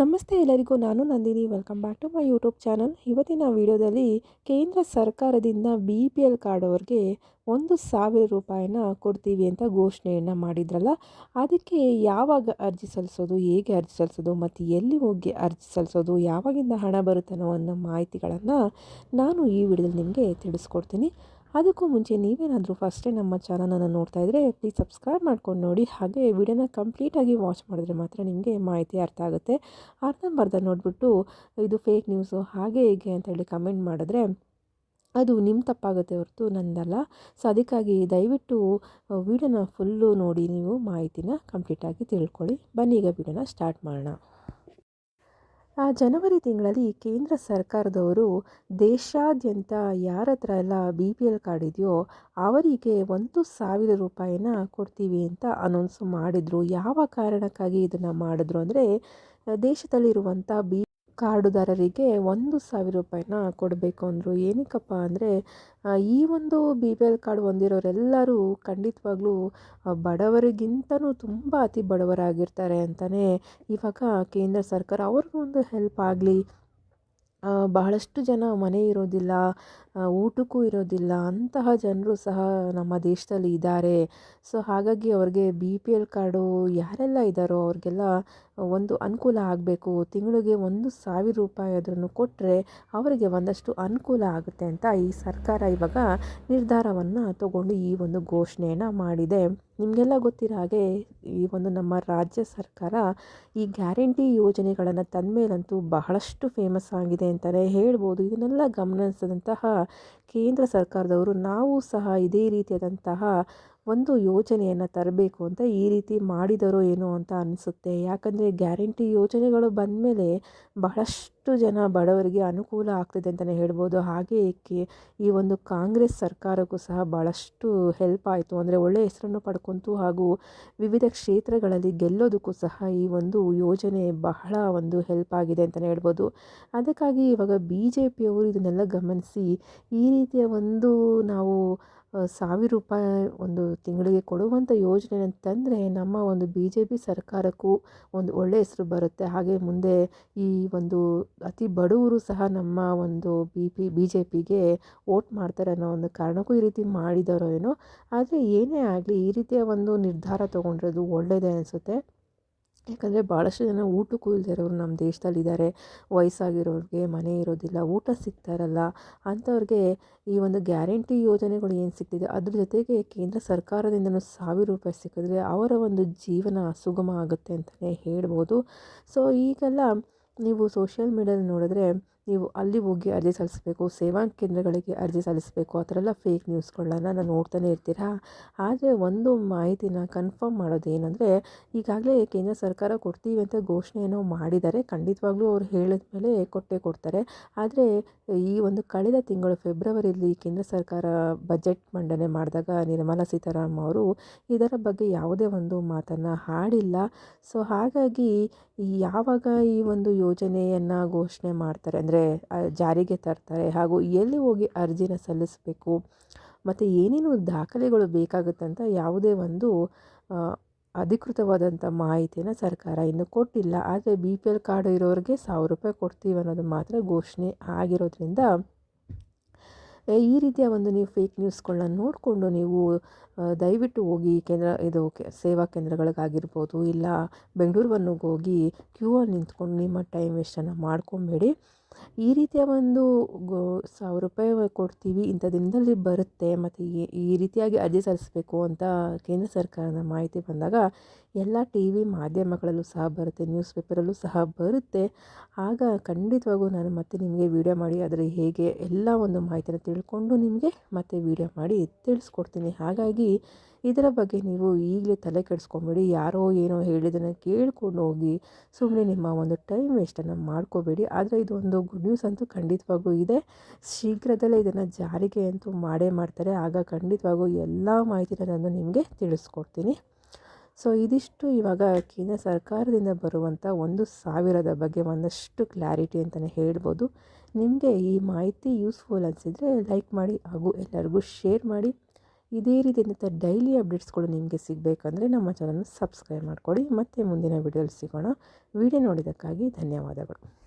ನಮಸ್ತೆ ಎಲ್ಲರಿಗೂ, ನಾನು Nandini. Welcome back to my YouTube channel ಇವತ್ತಿನ ವಿಡಿಯೋದಲ್ಲಿ ಕೇಂದ್ರ ಸರ್ಕಾರದಿಂದ ಬಿ ಪಿ ಎಲ್ ಕಾರ್ಡ್ ಅವ್ರಿಗೆ ಒಂದು ಸಾವಿರ ರೂಪಾಯಿನ ಕೊಡ್ತೀವಿ ಅಂತ ಘೋಷಣೆಯನ್ನು ಮಾಡಿದ್ರಲ್ಲ, ಅದಕ್ಕೆ ಯಾವಾಗ ಅರ್ಜಿ ಸಲ್ಲಿಸೋದು, ಹೇಗೆ ಅರ್ಜಿ ಸಲ್ಲಿಸೋದು, ಮತ್ತು ಎಲ್ಲಿ ಹೋಗಿ ಅರ್ಜಿ ಸಲ್ಲಿಸೋದು, ಯಾವಾಗಿಂದ ಹಣ ಬರುತ್ತೆ ಅನ್ನೋ ಮಾಹಿತಿಗಳನ್ನು ನಾನು ಈ ವಿಡಿಯೋದಲ್ಲಿ ನಿಮಗೆ ತಿಳಿಸ್ಕೊಡ್ತೀನಿ. ಅದಕ್ಕೂ ಮುಂಚೆ ನೀವೇನಾದರೂ ಫಸ್ಟೇ ನಮ್ಮ ಚಾನಲನ್ನು ನೋಡ್ತಾ ಇದ್ದರೆ ಪ್ಲೀಸ್ ಸಬ್ಸ್ಕ್ರೈಬ್ ಮಾಡ್ಕೊಂಡು ನೋಡಿ. ಹಾಗೆ ವಿಡಿಯೋನ ಕಂಪ್ಲೀಟಾಗಿ ವಾಚ್ ಮಾಡಿದ್ರೆ ಮಾತ್ರ ನಿಮಗೆ ಮಾಹಿತಿ ಅರ್ಥ ಆಗುತ್ತೆ. ಅರ್ಧಂಬರ್ಧ ನೋಡಿಬಿಟ್ಟು ಇದು ಫೇಕ್ ನ್ಯೂಸು ಹಾಗೆ ಹೀಗೆ ಅಂತೇಳಿ ಕಮೆಂಟ್ ಮಾಡಿದ್ರೆ, ಅದು ನಿಮ್ಮ ತಪ್ಪಾಗುತ್ತೆ ಹೊರತು ನಂದಲ್ಲ. ಸೊ ಅದಕ್ಕಾಗಿ ದಯವಿಟ್ಟು ವಿಡಿಯೋನ ಫುಲ್ಲು ನೋಡಿ ನೀವು ಮಾಹಿತಿನ ಕಂಪ್ಲೀಟಾಗಿ ತಿಳ್ಕೊಳ್ಳಿ. ಬನ್ನಿ, ಈಗ ವಿಡಿಯೋನ ಸ್ಟಾರ್ಟ್ ಮಾಡೋಣ. ಆ ಜನವರಿ ತಿಂಗಳಲ್ಲಿ ಕೇಂದ್ರ ಸರ್ಕಾರದವರು ದೇಶಾದ್ಯಂತ ಯಾರ ಹತ್ರ ಎಲ್ಲ ಬಿ ಪಿ ಎಲ್ ಕಾರ್ಡ್ ಇದೆಯೋ ಅವರಿಗೆ ಒಂದು ಸಾವಿರ ರೂಪಾಯಿನ ಕೊಡ್ತೀವಿ ಅಂತ ಅನೌನ್ಸ್ ಮಾಡಿದರು. ಯಾವ ಕಾರಣಕ್ಕಾಗಿ ಇದನ್ನು ಮಾಡಿದ್ರು ಅಂದರೆ ದೇಶದಲ್ಲಿರುವಂಥ ಬಿ ಕಾರ್ಡುದಾರರಿಗೆ ಒಂದು ಸಾವಿರ ರೂಪಾಯಿನ ಕೊಡಬೇಕು ಅಂದರು. ಏನಕ್ಕಪ್ಪ ಅಂದರೆ ಈ ಒಂದು ಬಿ ಪಿ ಎಲ್ ಕಾರ್ಡ್ ಹೊಂದಿರೋರೆಲ್ಲರೂ ಖಂಡಿತವಾಗ್ಲೂ ಬಡವರಿಗಿಂತಲೂ ತುಂಬ ಅತಿ ಬಡವರಾಗಿರ್ತಾರೆ ಅಂತಲೇ ಇವಾಗ ಕೇಂದ್ರ ಸರ್ಕಾರ ಅವ್ರಿಗೂ ಒಂದು ಹೆಲ್ಪ್ ಆಗಲಿ. ಬಹಳಷ್ಟು ಜನ ಮನೆ ಇರೋದಿಲ್ಲ. ಊಟಕ್ಕೂ ಇರೋದಿಲ್ಲ. ಅಂತಹ ಜನರು ಸಹ ನಮ್ಮ ದೇಶದಲ್ಲಿ ಇದ್ದಾರೆ. ಸೊ, ಹಾಗಾಗಿ ಅವ್ರಿಗೆ ಬಿ ಪಿ ಎಲ್ ಕಾರ್ಡು ಯಾರೆಲ್ಲ ಇದ್ದಾರೋ ಅವ್ರಿಗೆಲ್ಲ ಒಂದು ಅನುಕೂಲ ಆಗಬೇಕು. ತಿಂಗಳಿಗೆ ಒಂದು ಸಾವಿರ ರೂಪಾಯಿ ಅದನ್ನು ಕೊಟ್ಟರೆ ಅವರಿಗೆ ಒಂದಷ್ಟು ಅನುಕೂಲ ಆಗುತ್ತೆ ಅಂತ ಈ ಸರ್ಕಾರ ಇವಾಗ ನಿರ್ಧಾರವನ್ನು ತಗೊಂಡು ಈ ಒಂದು ಘೋಷಣೆಯನ್ನು ಮಾಡಿದೆ. ನಿಮಗೆಲ್ಲ ಗೊತ್ತಿರೋ ಹಾಗೆ ಈ ಒಂದು ನಮ್ಮ ರಾಜ್ಯ ಸರ್ಕಾರ ಈ ಗ್ಯಾರಂಟಿ ಯೋಜನೆಗಳನ್ನು ತಂದ ಮೇಲಂತೂ ಬಹಳಷ್ಟು ಫೇಮಸ್ ಆಗಿದೆ ಅಂತಲೇ ಹೇಳ್ಬೋದು. ಇದನ್ನೆಲ್ಲ ಗಮನಿಸಿದಂತಹ ಕೇಂದ್ರ ಸರ್ಕಾರದವರು ನಾವು ಸಹ ಇದೇ ರೀತಿಯಾದಂತಹ ಒಂದು ಯೋಜನೆಯನ್ನು ತರಬೇಕು ಅಂತ ಈ ರೀತಿ ಮಾಡಿದರೋ ಏನೋ ಅಂತ ಅನಿಸುತ್ತೆ. ಯಾಕಂದರೆ ಗ್ಯಾರಂಟಿ ಯೋಜನೆಗಳು ಬಂದ ಮೇಲೆ ಬಹಳಷ್ಟು ಜನ ಬಡವರಿಗೆ ಅನುಕೂಲ ಆಗ್ತಿದೆ ಅಂತಲೇ ಹೇಳ್ಬೋದು. ಹಾಗೆ ಈ ಒಂದು ಕಾಂಗ್ರೆಸ್ ಸರ್ಕಾರಕ್ಕೂ ಸಹ ಭಾಳಷ್ಟು ಹೆಲ್ಪ್ ಆಯಿತು. ಅಂದರೆ ಒಳ್ಳೆಯ ಹೆಸರನ್ನು ಪಡ್ಕೊಂತು ಹಾಗೂ ವಿವಿಧ ಕ್ಷೇತ್ರಗಳಲ್ಲಿ ಗೆಲ್ಲೋದಕ್ಕೂ ಸಹ ಈ ಒಂದು ಯೋಜನೆ ಬಹಳ ಒಂದು ಹೆಲ್ಪ್ ಆಗಿದೆ ಅಂತಲೇ ಹೇಳ್ಬೋದು. ಅದಕ್ಕಾಗಿ ಇವಾಗ ಬಿ ಜೆ ಪಿಯವರು ಇದನ್ನೆಲ್ಲ ಗಮನಿಸಿ ಈ ರೀತಿಯ ಒಂದು ನಾವು ಸಾವಿರ ರೂಪಾಯಿ ಒಂದು ತಿಂಗಳಿಗೆ ಕೊಡುವಂಥ ಯೋಜನೆ ಅಂತಂದರೆ ನಮ್ಮ ಒಂದು ಬಿ ಜೆ ಪಿ ಸರ್ಕಾರಕ್ಕೂ ಒಂದು ಒಳ್ಳೆಯ ಹೆಸರು ಬರುತ್ತೆ. ಹಾಗೆ ಮುಂದೆ ಈ ಒಂದು ಅತಿ ಬಡವರು ಸಹ ನಮ್ಮ ಒಂದು ಬಿ ಪಿ, ಬಿ ಜೆ ಪಿಗೆ ವೋಟ್ ಮಾಡ್ತಾರೆ ಅನ್ನೋ ಒಂದು ಕಾರಣಕ್ಕೂ ಈ ರೀತಿ ಮಾಡಿದಾರೋ ಏನೋ. ಆದರೆ ಏನೇ ಆಗಲಿ ಈ ರೀತಿಯ ಒಂದು ನಿರ್ಧಾರ ತೊಗೊಂಡಿರೋದು ಒಳ್ಳೆಯದೇ ಅನಿಸುತ್ತೆ. ಯಾಕಂದರೆ ಭಾಳಷ್ಟು ಜನ ಊಟಕ್ಕೂ ಇಲ್ಲದೆ ಇರೋರು ನಮ್ಮ ದೇಶದಲ್ಲಿದ್ದಾರೆ. ವಯಸ್ಸಾಗಿರೋರಿಗೆ ಮನೆ ಇರೋದಿಲ್ಲ, ಊಟ ಸಿಗ್ತಾ ಇರಲ್ಲ. ಅಂಥವ್ರಿಗೆ ಈ ಒಂದು ಗ್ಯಾರಂಟಿ ಯೋಜನೆಗಳು ಏನು ಸಿಗ್ತಿದೆ, ಅದ್ರ ಜೊತೆಗೆ ಕೇಂದ್ರ ಸರ್ಕಾರದಿಂದನೂ ಸಾವಿರ ರೂಪಾಯಿ ಸಿಕ್ಕಿದ್ರೆ ಅವರ ಒಂದು ಜೀವನ ಸುಗಮ ಆಗುತ್ತೆ ಅಂತಲೇ ಹೇಳ್ಬೋದು. ಸೊ ಈಗೆಲ್ಲ ನೀವು ಸೋಷಿಯಲ್ ಮೀಡ್ಯಾದಲ್ಲಿ ನೋಡಿದ್ರೆ ನೀವು ಅಲ್ಲಿ ಹೋಗಿ ಅರ್ಜಿ ಸಲ್ಲಿಸಬೇಕು, ಸೇವಾ ಕೇಂದ್ರಗಳಿಗೆ ಅರ್ಜಿ ಸಲ್ಲಿಸಬೇಕು, ಆ ಥರ ಎಲ್ಲ ಫೇಕ್ ನ್ಯೂಸ್ಗಳನ್ನ ನಾನು ನೋಡ್ತಾನೆ ಇರ್ತೀರಾ? ಆದರೆ ಒಂದು ಮಾಹಿತಿನ ಕನ್ಫರ್ಮ್ ಮಾಡೋದು ಏನಂದರೆ, ಈಗಾಗಲೇ ಕೇಂದ್ರ ಸರ್ಕಾರ ಕೊಡ್ತೀವಿ ಅಂತ ಘೋಷಣೆಯನ್ನು ಮಾಡಿದ್ದಾರೆ. ಖಂಡಿತವಾಗ್ಲೂ ಅವ್ರು ಹೇಳಿದ ಮೇಲೆ ಕೊಟ್ಟೇ ಕೊಡ್ತಾರೆ. ಆದರೆ ಈ ಒಂದು ಕಳೆದ ತಿಂಗಳು ಫೆಬ್ರವರಿಯಲ್ಲಿ ಕೇಂದ್ರ ಸರ್ಕಾರ ಬಜೆಟ್ ಮಂಡನೆ ಮಾಡಿದಾಗ ನಿರ್ಮಲಾ ಸೀತಾರಾಮ್ ಅವರು ಇದರ ಬಗ್ಗೆ ಯಾವುದೇ ಒಂದು ಮಾತನ್ನು ಹಾಡಿಲ್ಲ. ಸೊ ಹಾಗಾಗಿ ಯಾವಾಗ ಈ ಒಂದು ಯೋಜನೆಯನ್ನು ಘೋಷಣೆ ಮಾಡ್ತಾರೆ ಅಂದರೆ ಜಾರಿಗೆ ತರ್ತಾರೆ. ಹಾಗೂ ಎಲ್ಲಿ ಹೋಗಿ ಅರ್ಜಿನ ಸಲ್ಲಿಸಬೇಕು, ಮತ್ತು ಏನೇನು ದಾಖಲೆಗಳು ಬೇಕಾಗುತ್ತೆ ಅಂತ ಯಾವುದೇ ಒಂದು ಅಧಿಕೃತವಾದಂಥ ಮಾಹಿತಿಯನ್ನು ಸರ್ಕಾರ ಇನ್ನೂ ಕೊಟ್ಟಿಲ್ಲ. ಆದರೆ ಬಿ ಪಿ ಎಲ್ ಕಾರ್ಡ್ ಇರೋರಿಗೆ ಸಾವಿರ ರೂಪಾಯಿ ಕೊಡ್ತೀವಿ ಅನ್ನೋದು ಮಾತ್ರ ಘೋಷಣೆ ಆಗಿರೋದ್ರಿಂದ ಈ ರೀತಿಯ ಒಂದು ನೀವು ಫೇಕ್ ನ್ಯೂಸ್ಗಳನ್ನ ನೋಡಿಕೊಂಡು ನೀವು ದಯವಿಟ್ಟು ಹೋಗಿ ಕೇಂದ್ರ, ಇದು ಸೇವಾ ಕೇಂದ್ರಗಳಿಗಾಗಿರ್ಬೋದು, ಇಲ್ಲ ಬೆಂಗಳೂರು ಹೋಗಿ ಕ್ಯೂ ಅಲ್ಲಿ ನಿಂತ್ಕೊಂಡು ನಿಮ್ಮ ಟೈಮ್ ವೇಸ್ಟನ್ನು ಮಾಡ್ಕೊಬೇಡಿ. ಈ ರೀತಿಯ ಒಂದು ಗೋ ಸಾವಿರ ರೂಪಾಯಿ ಕೊಡ್ತೀವಿ, ಇಂಥ ದಿನದಲ್ಲಿ ಬರುತ್ತೆ, ಮತ್ತು ಈ ರೀತಿಯಾಗಿ ಅರ್ಜಿ ಸಲ್ಲಿಸಬೇಕು ಅಂತ ಕೇಂದ್ರ ಸರ್ಕಾರದ ಮಾಹಿತಿ ಬಂದಾಗ ಎಲ್ಲ ಟಿ ವಿ ಮಾಧ್ಯಮಗಳಲ್ಲೂ ಸಹ ಬರುತ್ತೆ, ನ್ಯೂಸ್ ಪೇಪರಲ್ಲೂ ಸಹ ಬರುತ್ತೆ. ಆಗ ಖಂಡಿತವಾಗೂ ನಾನು ಮತ್ತೆ ನಿಮಗೆ ವಿಡಿಯೋ ಮಾಡಿ ಅದರ ಹೇಗೆ ಎಲ್ಲ ಒಂದು ಮಾಹಿತಿಯನ್ನು ತಿಳ್ಕೊಂಡು ನಿಮಗೆ ಮತ್ತೆ ವಿಡಿಯೋ ಮಾಡಿ ತಿಳಿಸ್ಕೊಡ್ತೀನಿ. ಹಾಗಾಗಿ ಇದರ ಬಗ್ಗೆ ನೀವು ಈಗಲೇ ತಲೆ ಕೆಡಿಸ್ಕೊಬೇಡಿ, ಯಾರೋ ಏನೋ ಹೇಳಿದ್ದನ್ನು ಕೇಳ್ಕೊಂಡು ಹೋಗಿ ಸುಮ್ಮನೆ ನಿಮ್ಮ ಒಂದು ಟೈಮ್ ವೇಸ್ಟನ್ನು ಮಾಡ್ಕೋಬೇಡಿ. ಆದರೆ ಇದೊಂದು ಗುಡ್ ನ್ಯೂಸ್ ಅಂತೂ ಖಂಡಿತವಾಗೂ ಇದೆ. ಶೀಘ್ರದಲ್ಲೇ ಇದನ್ನು ಜಾರಿಗೆ ಅಂತೂ ಮಾಡೇ ಮಾಡ್ತಾರೆ. ಆಗ ಖಂಡಿತವಾಗೂ ಎಲ್ಲ ಮಾಹಿತಿನ ನಾನು ನಿಮಗೆ ತಿಳಿಸ್ಕೊಡ್ತೀನಿ. ಸೊ ಇದಿಷ್ಟು ಇವಾಗ ಕೇಂದ್ರ ಸರ್ಕಾರದಿಂದ ಬರುವಂಥ ಒಂದು ಸಾವಿರದ ಬಗ್ಗೆ ಒಂದಷ್ಟು ಕ್ಲಾರಿಟಿ ಅಂತಲೇ ಹೇಳ್ಬೋದು. ನಿಮಗೆ ಈ ಮಾಹಿತಿ ಯೂಸ್ಫುಲ್ ಅನಿಸಿದರೆ ಲೈಕ್ ಮಾಡಿ ಹಾಗೂ ಎಲ್ಲರಿಗೂ ಶೇರ್ ಮಾಡಿ. ಇದೇ ರೀತಿಯಾದಂಥ ಡೈಲಿ ಅಪ್ಡೇಟ್ಸ್ಗಳು ನಿಮಗೆ ಸಿಗಬೇಕಂದ್ರೆ ನಮ್ಮ ಚಾನಲ್ನ ಸಬ್ಸ್ಕ್ರೈಬ್ ಮಾಡ್ಕೊಳ್ಳಿ. ಮತ್ತೆ ಮುಂದಿನ ವಿಡಿಯೋದಲ್ಲಿ ಸಿಗೋಣ. ವಿಡಿಯೋ ನೋಡಿದ್ದಕ್ಕಾಗಿ ಧನ್ಯವಾದಗಳು.